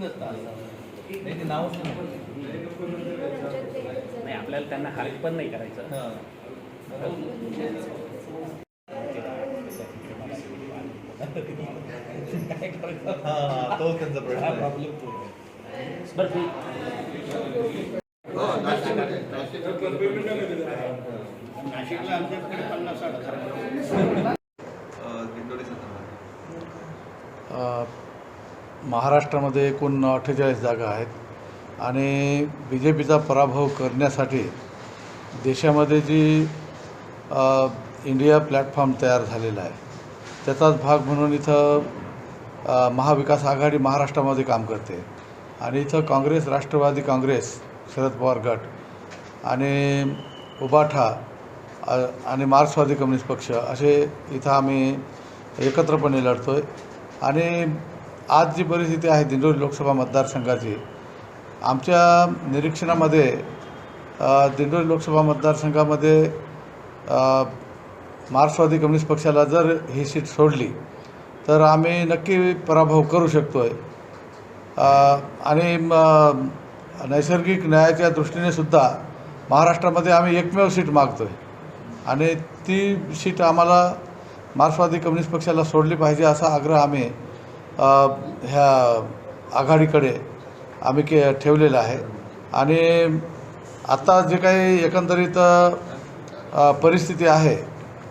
नाही ते नावच नाही नाही आपल्याला त्यांना हाल पण नाही करायचं हां. हां हां तो त्यांचा हा. प्रॉब्लेम. बरं नाशिकला आमच्याकडे पन्नास साठ महाराष्ट्रामध्ये एकूण अठ्ठेचाळीस जागा आहेत आणि बी जे पीचा पराभव करण्यासाठी देशामध्ये जी इंडिया प्लॅटफॉर्म तयार झालेला आहे त्याचाच भाग म्हणून इथं महाविकास आघाडी महाराष्ट्रामध्ये काम करते. आणि इथं काँग्रेस राष्ट्रवादी काँग्रेस शरद पवार गट आणि उबाठा आणि मार्क्सवादी कम्युनिस्ट पक्ष असे इथं आम्ही एकत्रपणे लढतो आहे आणि आज जी परिस्थिती आहे दिंडोरी लोकसभा मतदारसंघाची आमच्या निरीक्षणामध्ये दिंडोरी लोकसभा मतदारसंघामध्ये मार्क्सवादी कम्युनिस्ट पक्षाला जर ही सीट सोडली तर आम्ही नक्की पराभव करू शकतो आहे आणि नैसर्गिक न्यायाच्या दृष्टीने सुद्धा महाराष्ट्रामध्ये आम्ही एकमेव सीट मागतो आहे आणि ती सीट आम्हाला मार्क्सवादी कम्युनिस्ट पक्षाला सोडली पाहिजे असा आग्रह आम्ही ह्या आघाडीकडे आम्ही के ठेवलेलं आहे. आणि आत्ता जे काही एकंदरीत परिस्थिती आहे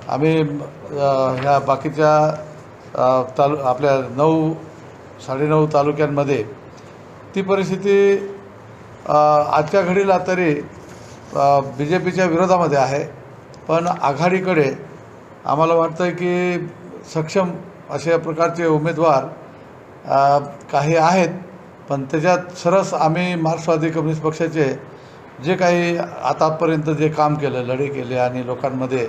आम्ही ह्या बाकीच्या तालु आपल्या नऊ साडेनऊ तालुक्यांमध्ये ती परिस्थिती आजच्या घडीला तरी बी जे पीच्या विरोधामध्ये आहे. पण आघाडीकडे आम्हाला वाटतं आहे की सक्षम अशा प्रकारचे उमेदवार काही आहेत पण त्याच्यात सरस आम्ही मार्क्सवादी कम्युनिस्ट पक्षाचे जे काही आतापर्यंत जे काम केलं लढे केले आणि लोकांमध्ये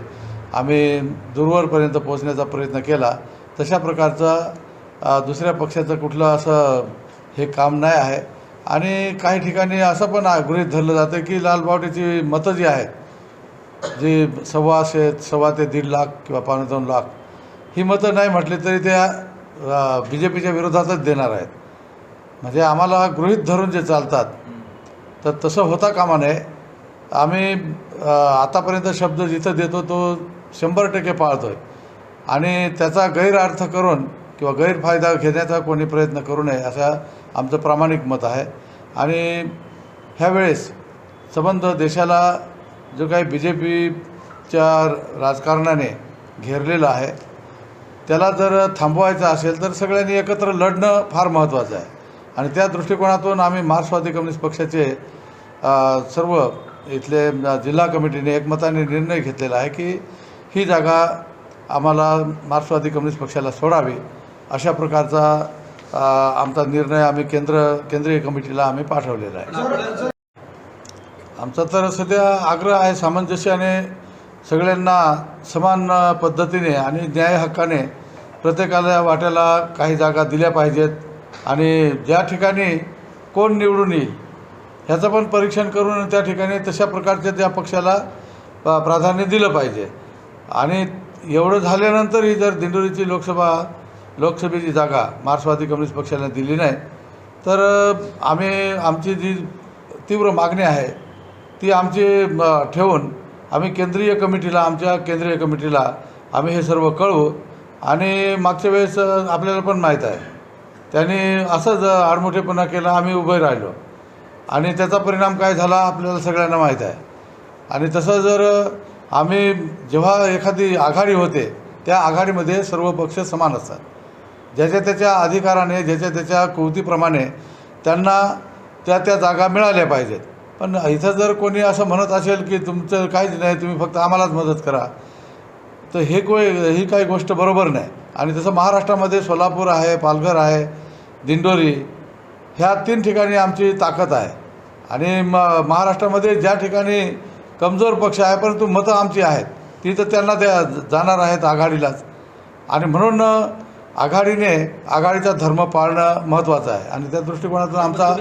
आम्ही दूरवरपर्यंत पोहोचण्याचा प्रयत्न केला तशा प्रकारचा दुसऱ्या पक्षाचं कुठलं असं हे काम नाही आहे. आणि काही ठिकाणी असं पण आ- गृहीत धरलं जातं की लालबावटीची मतं जी आहेत जी सव्वाशे सव्वा ते दीड लाख किंवा पावणे दोन लाख ही मतं नाही म्हटली तरी त्या बी जे पीच्या विरोधातच देणार आहेत. म्हणजे आम्हाला गृहित धरून जे चालतात तर तसं होता कामा नये. आम्ही आतापर्यंत शब्द जिथं देतो तो शंभर टक्के पाळतो आहे आणि त्याचा गैरअर्थ करून किंवा गैरफायदा घेण्याचा कोणी प्रयत्न करू नये असं आमचं प्रामाणिक मत आहे. आणि ह्यावेळेस संबंध देशाला जो काही बी जे पीच्या राजकारणाने घेरलेला आहे त्याला जर थांबवायचं असेल तर सगळ्यांनी एकत्र लढणं फार महत्त्वाचं आहे. आणि त्या दृष्टिकोनातून आम्ही मार्क्सवादी कम्युनिस्ट पक्षाचे सर्व इथले जिल्हा कमिटीने एकमताने निर्णय घेतलेला आहे की ही जागा आम्हाला मार्क्सवादी कम्युनिस्ट पक्षाला सोडावी. अशा प्रकारचा आमचा निर्णय आम्ही केंद्र केंद्रीय कमिटीला आम्ही पाठवलेला आहे. आमचा तर सध्या आग्रह आहे सामंजस्याने सगळ्यांना समान पद्धतीने आणि न्याय हक्काने प्रत्येकाला वाट्याला काही जागा दिल्या पाहिजेत. आणि ज्या ठिकाणी कोण निवडून येईल ह्याचं पण परीक्षण करून त्या ठिकाणी तशा प्रकारच्या त्या पक्षाला प्राधान्य दिलं पाहिजे. आणि एवढं झाल्यानंतरही जर दिंडोरीची लोकसभा लोकसभेची जागा मार्क्सवादी कम्युनिस्ट पक्षाला दिली नाही तर आम्ही आमची जी तीव्र मागणी आहे ती आमची ठेवून आम्ही केंद्रीय कमिटीला आमच्या केंद्रीय कमिटीला आम्ही हे सर्व कळवू. आणि मागच्या वेळेस आपल्याला पण माहीत आहे. त्यांनी असंच आडमोठेपणा केला आम्ही उभे राहिलो. आणि त्याचा परिणाम काय झाला आपल्याला सगळ्यांना माहीत आहे. आणि तसं जर आम्ही जेव्हा एखादी आघाडी होते त्या आघाडीमध्ये सर्व पक्ष समान असतात. ज्याच्या त्याच्या अधिकाराने ज्याच्या त्याच्या कुवतीप्रमाणे त्यांना त्या त्या जागा मिळाल्या पाहिजेत. पण इथं जर कोणी असं म्हणत असेल की तुमचं काहीच नाही तुम्ही फक्त आम्हालाच मदत करा तर हे गो ही काही गोष्ट बरोबर नाही. आणि तसं महाराष्ट्रामध्ये सोलापूर आहे पालघर आहे दिंडोरी ह्या तीन ठिकाणी आमची ताकद आहे. आणि म महाराष्ट्रामध्ये ज्या ठिकाणी कमजोर पक्ष आहे परंतु मतं आमची आहेत ती तर त्यांना द्या जाणार आहेत आघाडीलाच. आणि म्हणून आघाडीने आघाडीचा धर्म पाळणं महत्त्वाचं आहे. आणि त्या दृष्टिकोनातून आमचा